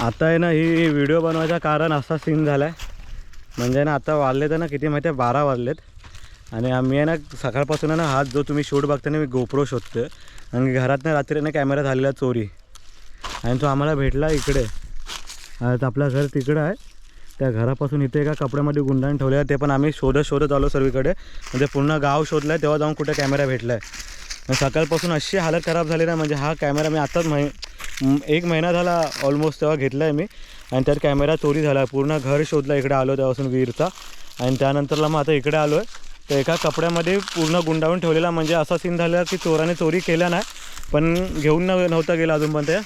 आता आहे ना ही व्हिडिओ बनवायचं कारण असा सीन झाला आहे म्हणजे ना आता वाजलेत तर ना किती माहिती आहे? बारा वाजलेत. आणि आम्ही आहे ना सकाळपासून आहे ना हात जो तुम्ही शूट बघता ना मी गोप्रो शोधतो आणि घरात ना रात्री ना कॅमेरा झालेला चोरी. आणि तो आम्हाला भेटला इकडे. आता आपलं घर तिकडं आहे. त्या घरापासून इथे एका कपड्यामध्ये गुंडाळून ठेवले ते पण आम्ही शोधत शोधत आलो सर्वीकडे. म्हणजे पूर्ण गाव शोधलं आहे तेव्हा जाऊन कुठे कॅमेरा भेटला आहे सकाळपासून अशी हालत खराब झाली ना म्हणजे हा कॅमेरा मी आत्ताच महि एक महिना झाला ऑलमोस्ट तेव्हा घेतला आहे मी. आणि त्यात कॅमेरा चोरी झाला पूर्ण घर शोधला इकडे आलो तेव्हापासून वीरचा. आणि त्यानंतरला मग आता इकडे आलो आहे तर एका कपड्यामध्ये पूर्ण गुंडाळून ठेवलेला म्हणजे असा सीन झाला की चोराने चोरी केला नाही पण घेऊन न नव्हता गेला अजून पण ते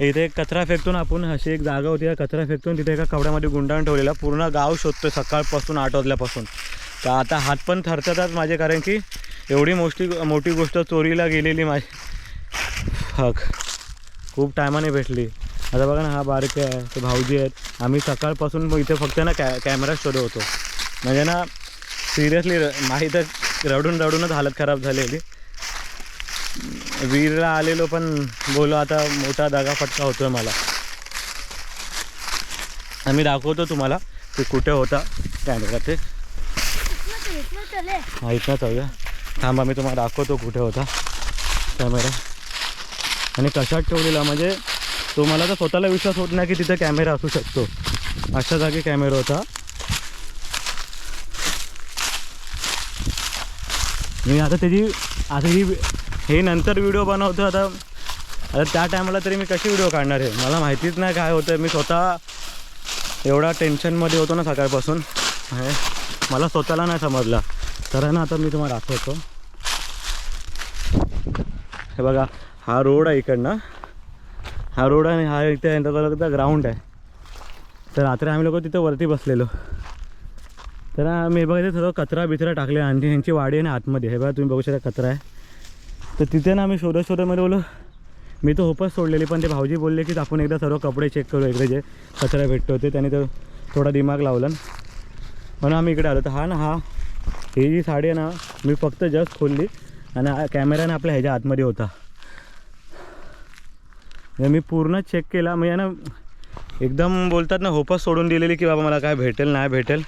इथे कचरा फेकतून आपण अशी एक जागा होती या कचरा फेकतून तिथे एका कपड्यामध्ये गुंडाळून ठेवलेला. पूर्ण गाव शोधतो सकाळपासून आठ वाजल्यापासून. तर आता हात पण थरथरतात माझे कारण की एवढी मोठी मोठी गोष्ट चोरीला गेलेली माझी. हक खूप टायमाने भेटली. आता बघा ना हा बारके आहे ते भाऊजी आहेत. आम्ही सकाळपासून मग इथे फक्त ना कॅ कॅमेरा शोधत होतो. म्हणजे ना सिरियसली माहीत रडून रडूनच हालत खराब झालेली. वीरला आलेलो पण बोलो आता मोठा दगा फटका होतोय मला. आम्ही दाखवतो तुम्हाला की कुठे होता कॅमेरा ते. हा इथनं चालूया थांबा मी तुम्हाला दाखवतो कुठे होता. कॅमेरा आणि कशात ठेवलेला? म्हणजे तुम्हाला तर स्वतःला विश्वास होत नाही की तिथे कॅमेरा असू शकतो. अशा जागी कॅमेरा होता. मी आता त्याची आता ही हे नंतर व्हिडिओ बनवतो आता. आता त्या टायमाला तरी मी कशी व्हिडिओ काढणार आहे? मला माहितीच नाही काय होतं मी स्वतः एवढा टेन्शनमध्ये होतो ना सकाळपासून. हे मला स्वतःला नाही समजला. तर आहे ना आता मी तुम्हाला दाखवतो. हे बघा हा रोड आहे इकडनं. हा रोड आहे आणि हा इथे यांचा ग्राउंड आहे. तर रात्री आम्ही लोक तिथं वरती बसलेलो. तर आम्ही बघा इथे सर्व कचरा बिचरा टाकले आणि ह्यांची वाडी आहे ना आतमध्ये. हे बघा तुम्ही बघू शकता कचरा आहे. तर तिथे ना आम्ही शोधत शोधमध्ये बोलो मी तर होपच सोडलेली पण ते भाऊजी बोलले की आपण एकदा सर्व कपडे चेक करू इकडे जे कचरा भेटतो ते. त्याने तर थोडा दिमाग लावला. म्हणून आम्ही इकडे आलो. तर हा ना हा ही जी साडी आहे ना मी फक्त जस्ट खोलली आणि हा कॅमेराने आपल्या ह्याच्या आतमध्ये होता. म्हणजे मी पूर्ण चेक केला म्हणजे ना एकदम बोलतात ना होपच सोडून दिलेली की बाबा मला काय भेटेल नाही भेटेल.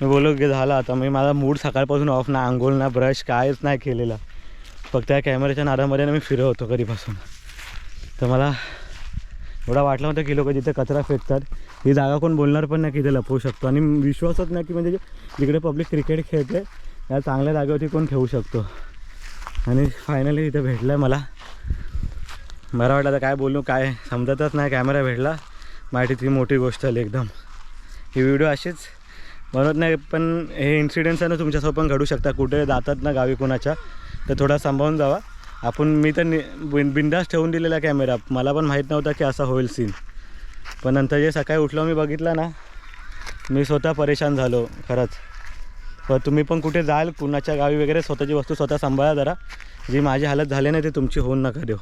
मी बोललो की झालं आता मी माझा मूड सकाळपासून ऑफ ना आंघोळ ना ब्रश कायच नाही केलेला. फक्त त्या कॅमेऱ्याच्या नादामध्ये ना मी फिरवतो कधीपासून. तर मला एवढा वाटलं होतं की लोक जिथे कचरा फेकतात ही जागा कोण बोलणार पण नाही की इथे लपवू शकतो. आणि विश्वासच नाही की म्हणजे जिकडे पब्लिक क्रिकेट खेळते या चांगल्या जागेवरती कोण ठेवू शकतो. आणि फायनली इथे भेटलं आहे मला. बरं वाटलं आता काय बोलू काय समजतच नाही कॅमेरा भेटला. माहिती ती मोठी गोष्ट आली एकदम. ही व्हिडिओ अशीच. बनवत नाही पण हे इन्सिडेंट्स आहे ना तुमच्यासोबत पण घडू शकता कुठे जातात ना गावी कोणाच्या तर थोडा सांभाळून जावा. आपण मी तर नि बिन बिंदास ठेवून दिलेला कॅमेरा मला पण माहीत नव्हता की असा होईल सीन पण नंतर जे सकाळी उठलो मी बघितलं ना मी स्वतः परेशान झालो खरंच. पण तुम्ही पण कुठे जाल कुणाच्या गावी वगैरे स्वतःची वस्तू स्वतः सांभाळा जरा. जी माझी हालत झाली नाही ती तुमची होऊन नका देऊ.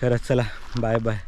खरंच चला. Bye bye